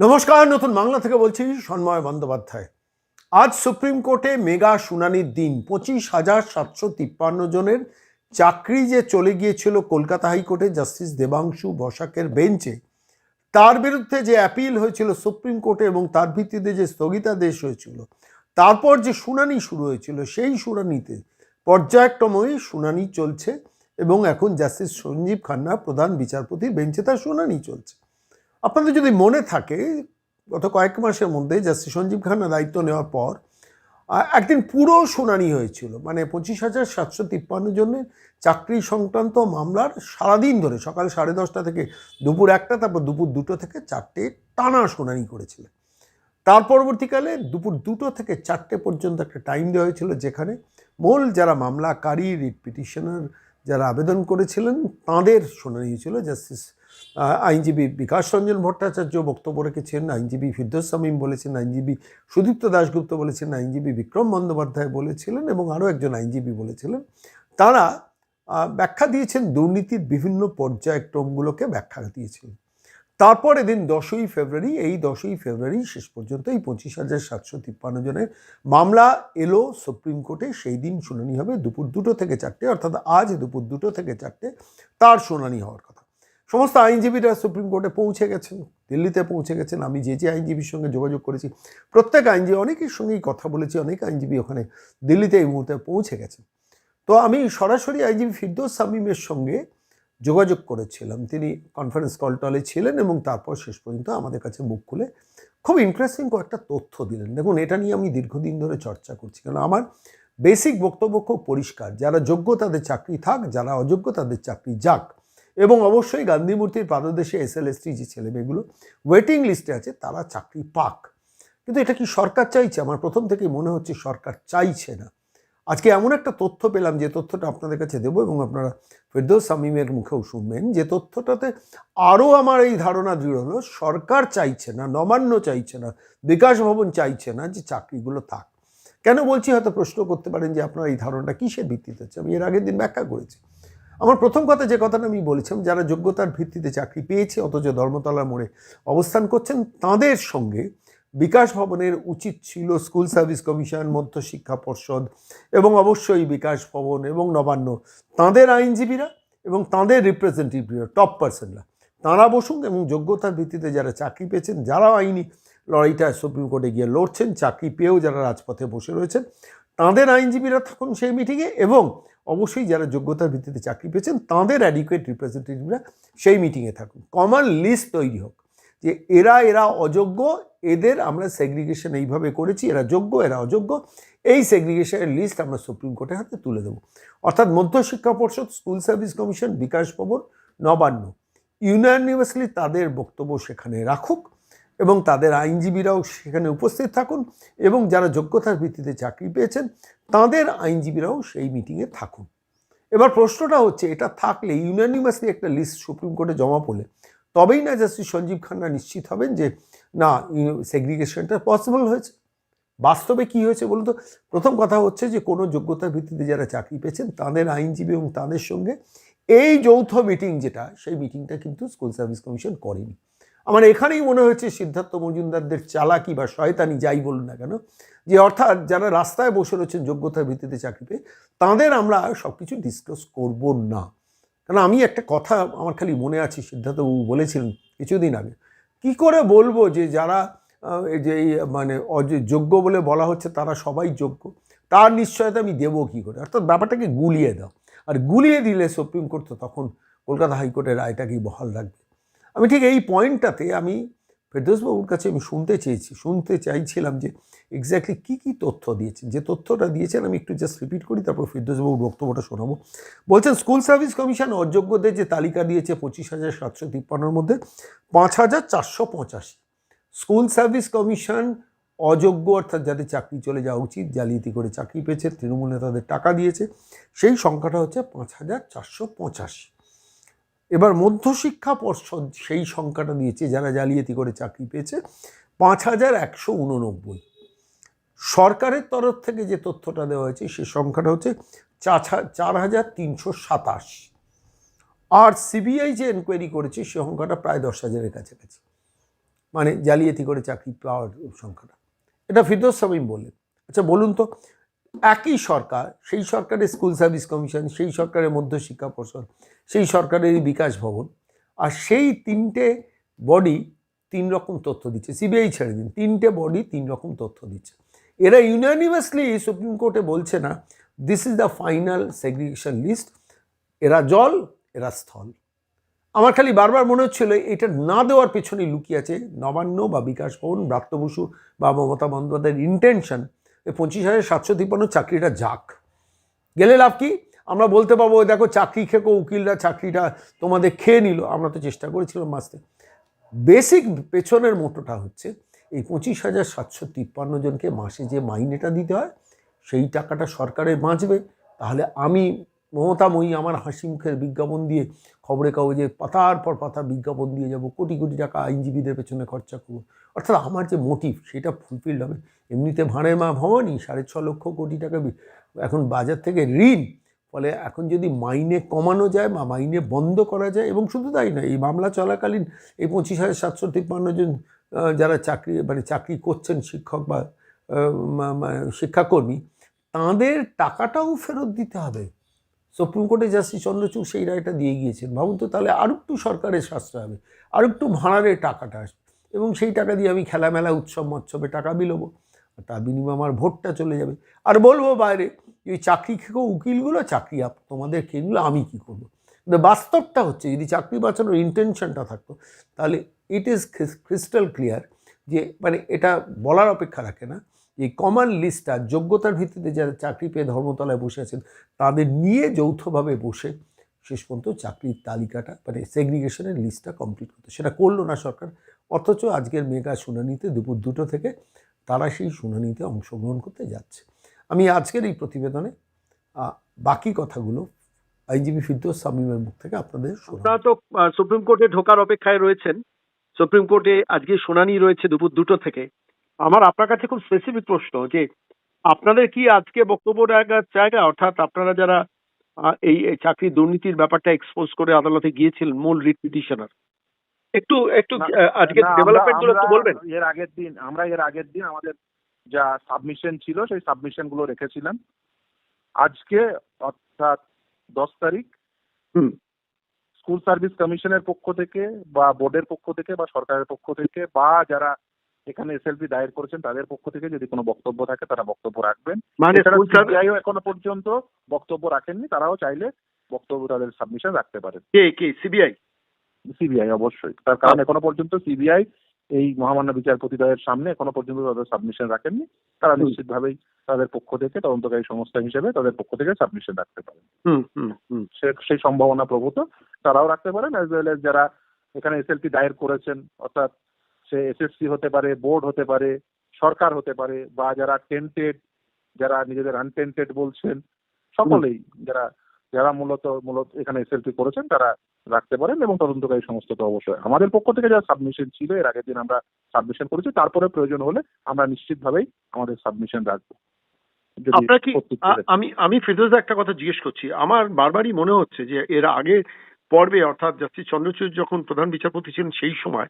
নমস্কার, নতুন বাংলা থেকে বলছি সন্ময় বন্দ্যোপাধ্যায়। আজ সুপ্রিম কোর্টে মেগা শুনানির দিন, পঁচিশ হাজার সাতশো তিপ্পান্ন জনের চাকরি যে চলে গিয়েছিল কলকাতা হাইকোর্টে জাস্টিস দেবাংশু বসাকের বেঞ্চে, তার বিরুদ্ধে যে অ্যাপিল হয়েছিল সুপ্রিম কোর্টে এবং তার ভিত্তিতে যে স্থগিতাদেশ হয়েছিল, তারপর যে শুনানি শুরু হয়েছিল, সেই শুনানিতে পর্যায়ক্রমে শুনানি চলছে এবং এখন জাস্টিস সঞ্জীব খান্না প্রধান বিচারপতির বেঞ্চে তার শুনানি চলছে। আপনাদের যদি মনে থাকে, গত কয়েক মাসের মধ্যে জাস্টিস সঞ্জীব খান্না দায়িত্ব নেওয়ার পর একদিন পুরো শুনানি হয়েছিল। মানে পঁচিশ হাজার সাতশো তিপ্পান্ন জনের চাকরি সংক্রান্ত মামলার সারাদিন ধরে, সকাল সাড়ে দশটা থেকে দুপুর একটা, তারপর দুপুর দুটো থেকে চারটে টানা শুনানি করেছিলেন। তার পরবর্তীকালে দুপুর দুটো থেকে চারটে পর্যন্ত একটা টাইম দেওয়া হয়েছিল, যেখানে মূল যারা মামলাকারী, রিট পিটিশনার যারা আবেদন করেছিলেন, তাঁদের শুনানি হয়েছিল। জাস্টিস আইনজীবী বিকাশ রঞ্জন ভট্টাচার্য বক্তব্য রেখেছেন, আইনজীবী ফিরদৌস শামীম বলেছেন, আইনজীবী সুদীপ্ত দাশগুপ্ত বলেছেন, আইনজীবী বিক্রম বন্দ্যোপাধ্যায় বলেছিলেন এবং আরও একজন আইনজীবী বলেছিলেন। তারা ব্যাখ্যা দিয়েছেন দুর্নীতির বিভিন্ন পর্যায়ক্রমগুলোকে ব্যাখ্যা দিয়েছিলেন তারপর এদিন দশই ফেব্রুয়ারি, এই দশই ফেব্রুয়ারি শেষ পর্যন্ত এই পঁচিশ হাজার সাতশো তিপ্পান্ন জনের মামলা এলো সুপ্রিম কোর্টে, সেই দিন শুনানি হবে দুপুর দুটো থেকে চারটে, অর্থাৎ আজ দুপুর দুটো থেকে চারটে, তার শুনানি হওয়ার কথা। সমস্ত আইনজীবীরা সুপ্রিম কোর্টে পৌঁছে গেছেন, দিল্লিতে পৌঁছে গেছেন। আমি যে যে আইনজীবীর সঙ্গে যোগাযোগ করেছি, প্রত্যেক আইনজীবী, অনেকের সঙ্গেই কথা বলেছি, অনেক আইনজীবী ওখানে দিল্লিতে এই মুহূর্তে পৌঁছে গেছেন। তো আমি সরাসরি আইনজীবী ফিরদৌস সামিমের সঙ্গে যোগাযোগ করেছিলাম। তিনি কনফারেন্স কল টলে ছিলেন এবং তারপর শেষ পর্যন্ত আমাদের কাছে মুখ খুলে খুব ইন্টারেস্টিং কয়েকটা তথ্য দিলেন। দেখুন, এটা নিয়ে আমি দীর্ঘদিন ধরে চর্চা করছি। কারণ আমার বেসিক বক্তব্য খুব পরিষ্কার। যারা যোগ্য তাদের চাকরি থাক, যারা অযোগ্য তাদের চাকরি যাক। এবং অবশ্যই গান্ধী মূর্তির পাদদেশে এস এল এসটি যে ছেলেমেয়েগুলো ওয়েটিং লিস্টে আছে, তারা চাকরি পাক। কিন্তু এটা কি সরকার চাইছে? আমার প্রথম থেকেই মনে হচ্ছে সরকার চাইছে না। আজকে এমন একটা তথ্য পেলাম, যে তথ্যটা আপনাদের কাছে দেবো এবং আপনারা ফেরদৌস সামিমের মুখেও শুনবেন, যে তথ্যটাতে আরও আমার এই ধারণা দৃঢ় হলো, সরকার চাইছে না, নবান্ন চাইছে না, বিকাশ ভবন চাইছে না যে চাকরিগুলো থাক। কেন বলছি? হয়তো প্রশ্ন করতে পারেন যে আপনার এই ধারণাটা কিসের ভিত্তিতে হচ্ছে আমি এর আগের দিন ব্যাখ্যা করেছি। আমার প্রথম কথা যে কথাটা আমি বলেছিলাম, যারা যোগ্যতার ভিত্তিতে চাকরি পেয়েছে, অথচ ধর্মতলার মোড়ে অবস্থান করছেন, তাদের সঙ্গে বিকাশ ভবনের উচিত ছিল স্কুল সার্ভিস কমিশন মধ্যশিক্ষা পর্ষদ এবং অবশ্যই বিকাশ ভবন এবং নবান্ন। তাঁদের আইনজীবীরা এবং তাঁদের রিপ্রেজেন্টেটিভরা টপ পার্সনরা তাঁরা বসুন এবং যোগ্যতার ভিত্তিতে যারা চাকরি পেয়েছেন, যারা আইনি লড়াইটা সুপ্রিম কোর্টে গিয়ে লড়ছেন, চাকরি পেয়েও যারা রাজপথে বসে রয়েছেন, তাঁদের আইনজীবীরা থাকুন সেই মিটিংয়ে এবং অবশ্যই যারা যোগ্যতার ভিত্তিতে চাকরি পেয়েছেন, তাঁদের অ্যাডিকুয়েট রিপ্রেজেন্টেটিভরা সেই মিটিংয়ে থাকুন। কমন লিস্ট তৈরি হোক যে এরা এরা অযোগ্য, এদের আমরা সেগ্রিগেশন এইভাবে করেছি, এরা যোগ্য, এরা অযোগ্য, এই সেগ্রিগেশনের লিস্ট আমরা সুপ্রিম কোর্টের হাতে তুলে দেবো। অর্থাৎ মধ্যশিক্ষা পর্ষদ স্কুল সার্ভিস কমিশন বিকাশ ভবন, নবান্ন। ইউনানিভাসলি তাদের বক্তব্য সেখানে রাখুক। এবং তাদের আইনজীবীরাও সেখানে উপস্থিত থাকুন এবং যারা যোগ্যতার ভিত্তিতে চাকরি পেয়েছেন, তাদের আইনজীবীরাও সেই মিটিংয়ে থাকুন। এবার প্রশ্নটা হচ্ছে, এটা থাকলে ইউনানিমাসলি একটা লিস্ট সুপ্রিম কোর্টে জমা পড়লে, তবেই না জাস্টিস সঞ্জীব খান্না নিশ্চিত হবেন যে, না সেগ্রিগেশনটা পসিবল হয়েছে? বাস্তবে কি হয়েছে বলুন তো? প্রথম কথা হচ্ছে যে, কোনো যোগ্যতার ভিত্তিতে যারা চাকরি পেয়েছেন, তাদের আইনজীবী এবং তাদের সঙ্গে এই যৌথ মিটিং যেটা, সেই মিটিংটা কিন্তু স্কুল সার্ভিস কমিশন করেনি। আমার এখানেই মনে হয়েছে সিদ্ধার্থ মজুমদারদের চালাকি বা শয়তানি যাই বলুন না কেন, যে অর্থাৎ যারা রাস্তায় বসে রয়েছেন যোগ্যতার ভিত্তিতে চাকরি পেয়ে, তাদের আমরা সব কিছু ডিসক্লোজ করব না। কারণ আমি একটা কথা আমার খালি মনে আছে, সিদ্ধার্থবাবু বলেছিলেন কিছুদিন আগে। কি করে বলব যে যারা এই যে মানে যোগ্য বলে বলা হচ্ছে তারা সবাই যোগ্য, তার নিশ্চয়তা আমি দেবো কী করে? অর্থাৎ ব্যাপারটাকে গুলিয়ে দাও। আর গুলিয়ে দিলে সুপ্রিম কোর্ট তো তখন কলকাতা হাইকোর্টের রায়টাকেই বহাল রাখবে। আমি ঠিক এই পয়েন্টটাতে আমি ফেরদৌসবাবুর কাছে আমি শুনতে চেয়েছি, শুনতে চাইছিলাম যে এক্স্যাক্টলি কী কী তথ্য দিয়েছেন যে তথ্যটা দিয়েছেন, আমি একটু জাস্ট রিপিট করি, তারপর ফেরদৌসবাবুর বক্তব্যটা শোনাবো। বলছেন, স্কুল সার্ভিস কমিশন অযোগ্যদের যে তালিকা দিয়েছে পঁচিশ হাজার সাতশো তিপ্পান্নর মধ্যে পাঁচ হাজার চারশো পঁচাশি। স্কুল সার্ভিস কমিশন অযোগ্য, অর্থাৎ যাদের চাকরি চলে যাওয়া উচিত, জালিয়াতি করে চাকরি পেয়েছে, তৃণমূল নেতাদের টাকা দিয়েছে, সেই সংখ্যাটা হচ্ছে পাঁচ হাজার চারশো পঁচাশি। এবার মধ্যশিক্ষা পর্ষদ সেই সংখ্যাটা দিয়েছে, যারা জালিয়াতি করে চাকরি পেয়েছে, পাঁচ হাজার একশো উননব্বই। সরকারের তরফ থেকে যে তথ্যটা দেওয়া হয়েছে, সে সংখ্যাটা হচ্ছে চার হাজার তিনশো সাতাশ। আর সিবিআই যে এনকোয়ারি করেছে, সে সংখ্যাটা প্রায় দশ হাজারের কাছাকাছি। মানে জালিয়াতি করে চাকরি পাওয়ার সংখ্যাটা। এটা ফিরদোস সামিম বললেন। আচ্ছা বলুন তো একই সরকার, সেই সরকারের স্কুল সার্ভিস কমিশন সেই সরকারের মধ্যশিক্ষা পর্ষদ, সেই সরকারের বিকাশ ভবন, আর সেই তিনটে বডি তিন রকম তথ্য দিচ্ছে। সিবিআই ছেড়ে দিন, তিনটে বডি তিন রকম তথ্য দিচ্ছে। এরা ইউনানিমাসলি সুপ্রিম কোর্টে বলছে না this is the final segregation list এরা জল, এরা স্থল। আমার খালি বারবার মনে হচ্ছিল, এটা না দেওয়ার পেছনে লুকিয়ে আছে নবান্ন বা বিকাশ ভবন, ব্রাত্য বসু বা মমতা বন্দ্যোপাধ্যায়ের ইন্টেনশন পঁচিশ হাজার সাতশো তিপ্পান্ন চাকরিটা যাক। গেলে লাভ কি? আমরা বলতে পারব দেখো চাকরি খেকো উকিলরা চাকরিটা তোমাদের খেয়ে নিল। আমরা তো চেষ্টা করেছিলাম বাঁচতে। বেসিক পেছনের মোটোটা হচ্ছে, এই পঁচিশ হাজার সাতশো তিপ্পান্ন জনকে মাসে যে মাইনেটা দিতে হয়, সেই টাকাটা সরকারের বাঁচবে। তাহলে আমি মমতাময়ী আমার হাসি মুখের বিজ্ঞাপন দিয়ে খবরে কাগজে পাতার পর পাতা বিজ্ঞাপন দিয়ে যাব, কোটি কোটি টাকা আইনজীবীদের পেছনে খরচা করব। অর্থাৎ আমার যে মোটিভ সেটা ফুলফিল হবে। এমনিতে ভাঁড়ের মা ভবানী, সাড়ে ছ লক্ষ কোটি টাকা এখন বাজার থেকে ঋণ, ফলে এখন যদি মাইনে কমানো যায় বা মাইনে বন্ধ করা যায়, এবং শুধু তাই না এই মামলা চলাকালীন এই পঁচিশ হাজার সাতশো তিপ্পান্ন জন যারা চাকরি মানে চাকরি করছেন শিক্ষক বা শিক্ষাকর্মী, তাদের টাকাটাও ফেরত দিতে হবে। সুপ্রিম কোর্টে জাস্টিস চন্দ্রচূড় সেই রায়টা দিয়ে গিয়েছেন। ভাবুন তো তাহলে আরও একটু সরকারের সাশ্রয় হবে আর একটু ভাড়ারের টাকাটা আসবে এবং সেই টাকা দিয়ে আমি খেলামেলা, উৎসব, মৎসবে টাকা বিলোবো। আর তার বিনিময়ে আমার ভোটটা চলে যাবে। আর বলব বাইরে ওই চাকরি খেকো উকিলগুলো, চাকরি আপ তোমাদের খেগুলো আমি কি করব? কিন্তু বাস্তবটা হচ্ছে, যদি চাকরি বাঁচানোর ইন্টেনশনটা থাকতো, তাহলে ইট ইজ ক্রিস্টাল ক্লিয়ার যে মানে এটা বলার অপেক্ষা রাখে না। এই কমন লিস্টটা যোগ্যতার ভিত্তিতে যারা চাকরি পেয়ে ধর্মতলায় বসে আছেন, তাদের নিয়ে যৌথভাবে বসে শেষ পর্যন্ত চাকরির তালিকাটা মানে সেগ্রিগেশনের লিস্টটা কমপ্লিট করতে। সেটা করল না সরকার, অথচ আজকের মেগা শুনানিতে দুপুর দুটো থেকে তারা সেই শুনানিতে অংশগ্রহণ করতে যাচ্ছে। আমি আজকের এই প্রতিবেদনে বাকি কথাগুলো আইনজীবী ফিরদৌস সামিমের মুখ থেকে আপনাদের আপনারা তো সুপ্রিম কোর্টে ঢোকার অপেক্ষায় রয়েছেন। সুপ্রিম কোর্টে আজকে শুনানি রয়েছে দুপুর দুটো থেকে। আমার আপনার কাছে খুব স্পেসিফিক প্রশ্ন যে আপনাদের কি আজকে বক্তব্য রাখার জায়গা? অর্থাৎ আপনারা যারা এই চাকরি দুর্নীতির ব্যাপারটা এক্সপোজ করে আদালতে গিয়েছিলেন মূল রিট পিটিশনার একটু একটু আজকে ডেভেলপমেন্টগুলো একটু বলবেন। এর আগের দিন আমরা এর আগের দিন আমাদের যা সাবমিশন ছিল সেই সাবমিশনগুলো রেখেছিলাম। আজকে অর্থাৎ দশ তারিখ হুম। স্কুল সার্ভিস কমিশনের পক্ষ থেকে বা বোর্ডের পক্ষ থেকে বা সরকারের পক্ষ থেকে বা যারা এখানে এসএলপি দায়ের করেছেন তাদের পক্ষ থেকে যদি কোনো বক্তব্য থাকে তারা বক্তব্য রাখবেন। মানে এছাড়া স্কুল সার্ভিস CBI ও এখনও পর্যন্ত বক্তব্য রাখেননি তারাও চাইলে বক্তব্য তাদের সাবমিশন রাখতে পারেন। কে কে? সিবিআই সিবিআই অবশ্যই। তার কারণ এখনও পর্যন্ত সিবিআই এই মহামান্য বিচারপতিদ্বয়ের সামনে এখনও পর্যন্ত তাদের সাবমিশন রাখেননি। তারা। নিশ্চিতভাবেই তাদের পক্ষ থেকে তদন্তকারী সংস্থা হিসেবে তাদের পক্ষ থেকে সাবমিশন রাখতে পারেন। হুম হুম হুম। সে- সেই সম্ভাবনা প্রভূত তারাও রাখতে পারেন অ্যাজ ওয়েল এস যারা এখানে এসএলপি দায়ের করেছেন অর্থাৎ সে এসএসসি হতে পারে বোর্ড হতে পারে সরকার হতে পারে বা যারা টেন্টেড যারা নিজেদের আনটেন্টেড বলছেন সকলেই যারা যারা মূলত মূলত এখানে এসএলপি করেছেন তারা রাখতে পারেন এবং তদন্তকারী সংস্থা তো অবশ্যই। আমাদের পক্ষ থেকে যা সাবমিশন ছিল এর আগের দিন আমরা সাবমিশন করেছি তারপরে প্রয়োজন হলে আমরা নিশ্চিতভাবেই আমাদের সাবমিশন রাখব। আপনার কি। আমি আমি ফিরোজ একটা কথা জিজ্ঞেস করছি। আমার বারবারই মনে হচ্ছে যে এর আগে পর্বে অর্থাৎ জাস্টিস চন্দ্রচূড় যখন প্রধান বিচারপতি ছিলেন সেই সময়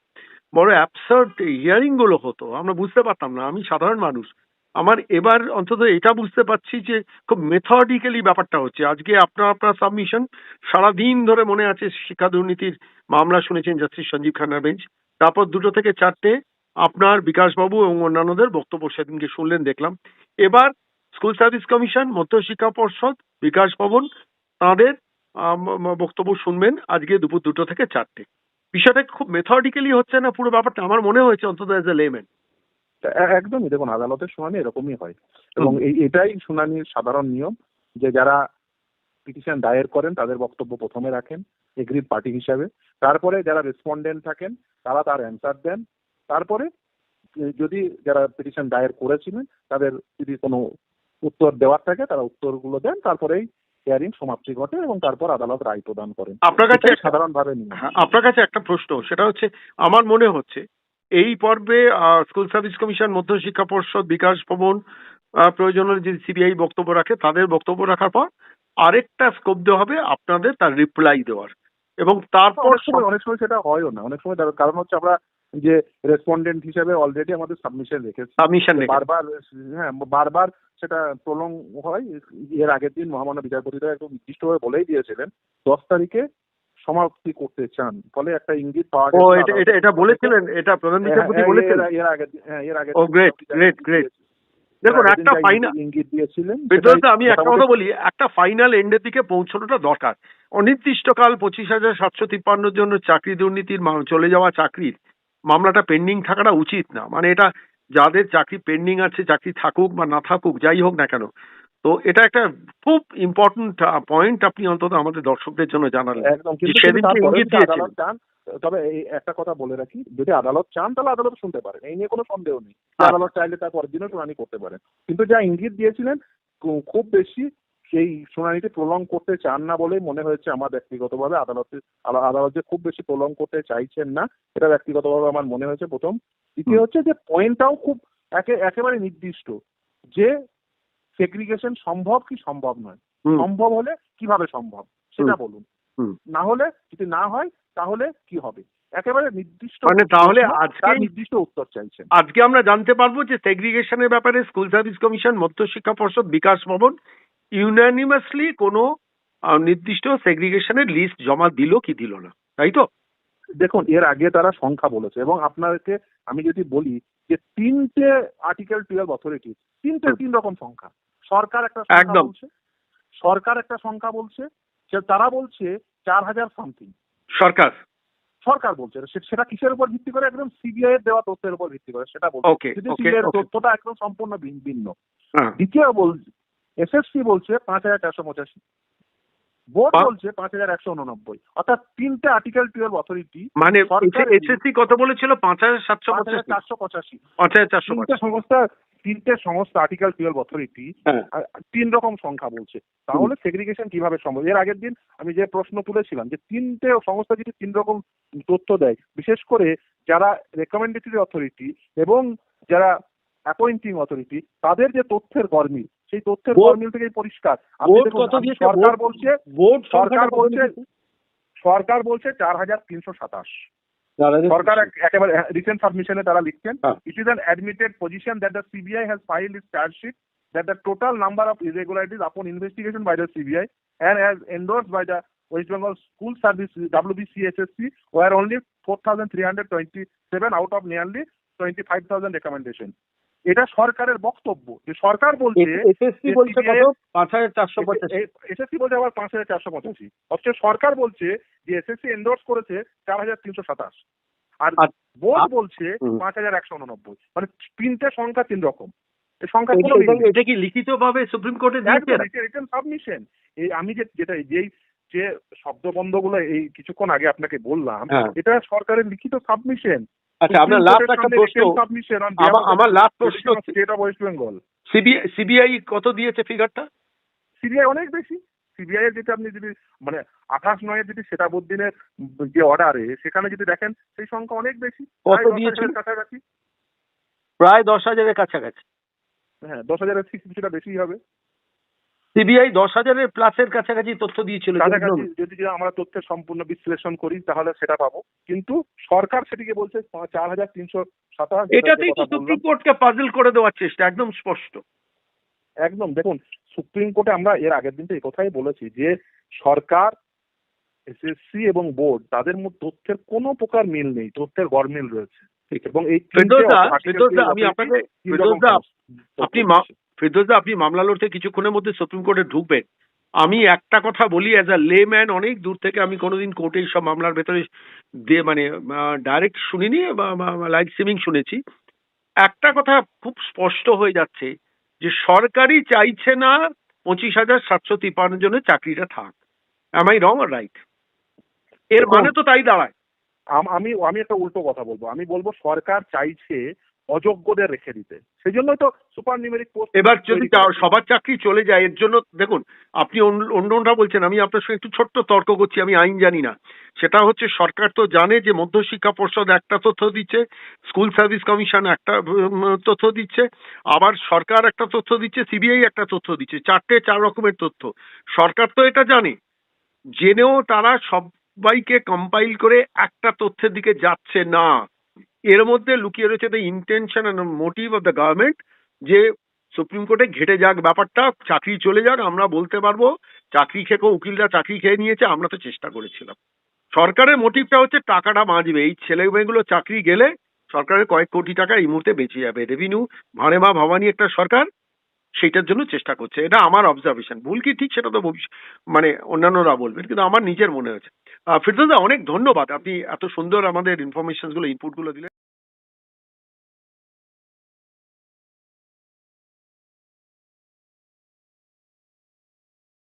বড় অ্যাবসার্ড হিয়ারিংগুলো হতো। আমরা বুঝতে পারতাম না, আমি সাধারণ মানুষ। আমার এবার অন্তত এটা বুঝতে পারছি যে খুব মেথডিক্যালি ব্যাপারটা হচ্ছে। আজকে আপনার আপনার সাবমিশন সারাদিন ধরে মনে আছে শিক্ষা দুর্নীতির মামলা শুনেছেন জাস্টিস সঞ্জীব খান্নার বেঞ্চ। তারপর দুটো থেকে চারটে আপনার বিকাশবাবু এবং অন্যান্যদের বক্তব্য সেদিনকে শুনলেন, দেখলাম। এবার স্কুল সার্ভিস কমিশন মধ্যশিক্ষা পর্ষদ, বিকাশ ভবন, তাঁদের বক্তব্য শুনবেন আজকে দুপুর দুটো থেকে চারটে। বিষয়টা খুব মেথডিক্যালি হচ্ছে না পুরো ব্যাপারটা আমার মনে হয়েছে অন্তত এজ এ লেমেন একদমই দেখুন আদালতের শুনানি এরকমই হয়। এবং এই এটাই শুনানির সাধারণ নিয়ম যে যারা পিটিশন দায়ের করেন তাদের বক্তব্য প্রথমে রাখেন এগ্রিড পার্টি হিসাবে। তারপরে যারা রেসপন্ডেন্ট থাকেন তারা তার অ্যান্সার দেন। তারপরে যদি যারা পিটিশন দায়ের করেছিলেন তাদের যদি কোনো উত্তর দেওয়ার থাকে তারা উত্তরগুলো দেন। তারপরেই হিয়ারিং সমাপ্তি ঘটে এবং তারপর আদালত রায় প্রদান করেন। আপনার কাছে সাধারণভাবে হ্যাঁ, আপনার কাছে একটা প্রশ্ন সেটা হচ্ছে আমার মনে হচ্ছে এই পর্বে স্কুল সার্ভিস কমিশন মধ্য শিক্ষা পর্ষদ বিকাশ ভবন প্রয়োজন হলে যদি সিবিআই বক্তব্য রাখে তাদের বক্তব্য রাখার পর আরেকটা স্কোপ দেওয়া হবে আপনাদের তার রিপ্লাই দেওয়ার। এবং তারপর অনেক সময় সেটা হয়ও না। অনেক সময় কারণ হচ্ছে আমরা যে রেসপন্ডেন্ট হিসেবে অলরেডি আমাদের সাবমিশন রেখেছি। সাবমিশন বারবার হ্যাঁ বারবার সেটা প্রলং হয়। এর আগের দিন মহামান্য বিচারপতিরা একদম নির্দিষ্টভাবে বলেই দিয়েছিলেন দশ তারিখে সমাপ্তি করতে চান। ফলে একটা ইঙ্গিত পাওয়া ও এটা এটা বলেছিলেন? এটা প্রধান বিচারপতি হ্যাঁ, বলেছিলেন? এর- এর আগের দিন- হ্যাঁ, এর ও, যা great. ইঙ্গিত দেখুন একটা ফাইনাল ইঙ্গিত দিয়েছিলেন আমি একটা কথা বলি একটা ফাইনাল এন্ডের দিকে পৌঁছানোটা দরকার। অনির্দিষ্টকাল পঁচিশ হাজার সাতশো তিপ্পান্নর জন্য চাকরি দুর্নীতির চলে যাওয়া চাকরির। মামলাটা পেন্ডিং থাকাটা উচিত না। মানে এটা যাদের চাকরি পেন্ডিং আছে চাকরি থাকুক বা না থাকুক যাই হোক না কেন। তো এটা একটা খুব ইম্পর্টেন্ট পয়েন্ট আপনি অন্তত আমাদের দর্শকদের জন্য জানালেন। তবে এই একটা কথা বলে রাখি যদি আদালত চান তাহলে আদালত শুনতে পারেন। এই নিয়ে কোনো সন্দেহ নেই। আচ্ছা। আদালত চাইলে তার পরের দিনও শুনানি করতে পারেন। কিন্তু যা ইঙ্গিত দিয়েছিলেন খুব বেশি সেই শুনানিটি প্রলং করতে চান না বলেই মনে হয়েছে আমার ব্যক্তিগতভাবে। আদালতে আদালত যে খুব বেশি প্রলং করতে চাইছেন না এটা ব্যক্তিগতভাবে আমার মনে হয়েছে প্রথম। দ্বিতীয় হচ্ছে যে পয়েন্টটাও খুব একে একেবারে নির্দিষ্ট যে সেগ্রিগেশন সম্ভব কি সম্ভব নয়। সম্ভব হলে কীভাবে সম্ভব সেটা বলুন। না হলে যদি না হয় তাহলে কি হবে? একেবারে নির্দিষ্ট মানে তাহলে তার নির্দিষ্ট উত্তর চাইছেন। আজকে আমরা জানতে পারব যে সেগ্রিগেশনের ব্যাপারে স্কুল সার্ভিস কমিশন মধ্যশিক্ষা পর্ষদ বিকাশ ভবন ইউনানিমাসলি কোনো নির্দিষ্ট সেগ্রিগেশনের লিস্ট জমা দিল কি দিল না তাই তো? দেখুন এর আগে তারা সংখ্যা বলেছে এবং আপনাকে আমি যদি বলি যে তিনটে আর্টিকেল টুয়েলভ অথরিটি তিনটে তিন রকম সংখ্যা। সরকার একটা সংখ্যা একদম। বলছে সরকার একটা সংখ্যা বলছে তারা বলছে চার হাজার সামথিং সরকার। সরকার বলছে সেটা কিসের উপর ভিত্তি করে? একদম সিবিআই এর দেওয়া তথ্যের উপর ভিত্তি করে সেটা বলছে। কিন্তু সিবিআই তথ্যটা একদম সম্পূর্ণ ভিন্ন। হ্যাঁ। দ্বিতীয় বল এসএসসি বলছে পাঁচ হাজার চারশো পঁচাশি। বোর্ড বলছে পাঁচ হাজার একশো উননব্বই। অর্থাৎ তিনটে আর্টিকেল টুয়েলভ অথরিটি মানে এসএসসি কত বলেছিল? পাঁচ হাজার সাতশো পাঁচ হাজার চারশো পঁচাশি। পাঁচ হাজার চারশো তিনটে সংস্থা তিনটে সংস্থা আর্টিকেল টুয়েলভ অথরিটি তিন রকম সংখ্যা বলছে। তাহলে সেগ্রিগেশন কীভাবে সম্ভব? এর আগের দিন আমি যে প্রশ্ন তুলেছিলাম যে তিনটে সংস্থা যদি তিন রকম তথ্য দেয় বিশেষ করে যারা রেকমেন্ডেটরি অথরিটি এবং যারা অ্যাপয়েন্টিং অথরিটি তাদের যে তথ্যের গরমিল সেই তথ্যের গরমিল থেকেই পরিষ্কার। আপনি সরকার বলছে সরকার বলছে সরকার বলছে চার হাজার তিনশো সাতাশ। সরকার একেবারে রিসেন্ট সাবমিশনে তারা লিখছেন। It is an admitted position that the CBI has filed his chargesheet that the total number of irregularities upon investigation by the CBI and as endorsed by the West Bengal School Service WBCSSC were only 4,327 out of nearly 25,000 recommendation. এটা সরকারের বক্তব্য। যে সরকার বলছে SSC বলছে কত? পাঁচ হাজার চারশো পঁচাশি। এসএসসি বলছে আবার পাঁচ হাজার চারশো পঁচাশি। অথচ সরকার বলছে যে এসএসসি এন্ডোর্স করেছে চার হাজার তিনশো সাতাশ। আর আর- বোর্ড বলছে হুম। পাঁচ হাজার একশো উননব্বই। মানে তিনটে সংখ্যা তিন রকম। এই সংখ্যা এটা- কোনো এটা- কি লিখিত ভাবে সুপ্রিম কোর্টে দিয়েছে? রিটেন সাবমিশন এই আমি যে যেটা যেই যে শব্দবন্ধগুলো এই কিছুক্ষণ আগে আপনাকে বললাম হ্যাঁ। এটা সরকারের লিখিত সাবমিশন। আচ্ছা আপনার লাস্ট একটা প্রশ্ন। আমার লাস্ট প্রশ্ন state of West Bengal CBI CBI কত দিয়েছে ফিগারটা সিবিআই অনেক বেশি। সিবিআই এর যেটা আপনি যদি মানে আঠাশ নয় যদি সেটাবুদ্দিনের যে অর্ডারে সেখানে যদি দেখেন সেই সংখ্যা অনেক বেশি। কত? হাজারের কাছাকাছি। প্রায় দশ হাজারের কাছাকাছি। হ্যাঁ দশ হাজারের ঠিক কিছুটা বেশি হবে। সিবিআই দশ হাজারের প্লাসের কাছাকাছি তথ্য দিয়েছিল যদি যদি আমরা তথ্যের সম্পূর্ণ বিশ্লেষণ করি তাহলে সেটা পাবো। কিন্তু সরকার সেটিকে বলছে চার হাজার তিনশো সাতাশ এটাতেই তো সুপ্রিম কোর্টকে পাজল করে দেওয়ার চেষ্টা একদম স্পষ্ট। একদম। দেখুন সুপ্রিম কোর্টে আমরা এর আগের দিন তো এই কথাই বলেছি যে সরকার এসএসসি এবং বোর্ড তাদের মধ্যে তথ্যের কোনো প্রকার মিল নেই তথ্যের গরমিল রয়েছে। ঠিক। এবং এই আপনি ফেরদৌসদা আপনি মামলা লড়তে কিছুক্ষণের মধ্যে সুপ্রিম কোর্টে ঢুকবেন। আমি একটা কথা বলি অ্যাজ আ লে ম্যান অনেক দূর থেকে আমি কোনোদিন কোর্টে সব মামলার ভেতরে দিয়ে মানে ডাইরেক্ট শুনিনি লাইভ স্ট্রিমিং শুনেছি। একটা কথা খুব স্পষ্ট হয়ে যাচ্ছে যে সরকারই চাইছে না পঁচিশ হাজার সাতশো তিপ্পান্ন জনের চাকরিটা থাক। এম আই রং রাইট এর মানে তো তাই দাঁড়ায়। আম- আমি আমি একটা উল্টো কথা বলব। আমি বলব সরকার চাইছে অযোগ্যদের রেখে দিতে। সেই জন্যই তো সুপার নিউমেরিক পোস্ট এবার যদি সবার চাকরি চলে যায় এর জন্য দেখুন আপনি অন্য- অন্যরা বলছেন আমি আপনার সঙ্গে একটু ছোট্ট তর্ক করছি আমি আইন জানি না। সেটা হচ্ছে সরকার তো জানে যে মধ্যশিক্ষা পর্ষদ একটা তথ্য দিচ্ছে স্কুল সার্ভিস কমিশন একটা তথ্য দিচ্ছে আবার সরকার একটা তথ্য দিচ্ছে সিবিআই একটা তথ্য দিচ্ছে চারটে চার রকমের তথ্য। সরকার তো এটা জানে। জেনেও তারা সবাইকে কম্পাইল করে একটা তথ্যের দিকে যাচ্ছে না। এর মধ্যে লুকিয়ে রয়েছে the intention and motive of the government যে সুপ্রিম কোর্টে ঘেটে যাক ব্যাপারটা, চাকরি চলে যাক, আমরা বলতে পারব, চাকরি খেকো উকিলরা চাকরি খেয়ে নিয়েছে, আমরা তো চেষ্টা করেছিলাম। সরকারের মোটিভটা হচ্ছে টাকাটা বাঁচবে, এই ছেলে মেয়েগুলো চাকরি গেলে সরকারের কয়েক কোটি টাকা এই মুহূর্তে বেঁচে যাবে। রেভিনিউ ভাঁড়ে মা, ভবানী একটা সরকার সেইটার জন্য চেষ্টা করছে। এটা আমার অবজারভেশন ভুল কি ঠিক সেটা তো মানে অন্যান্যরা বলবেন, কিন্তু আমার নিজের মনে হয়েছে ফিরদৌসদা অনেক ধন্যবাদ। আপনি এত সুন্দর আমাদের ইনফরমেশনগুলো ইনপুটগুলো দিলেন।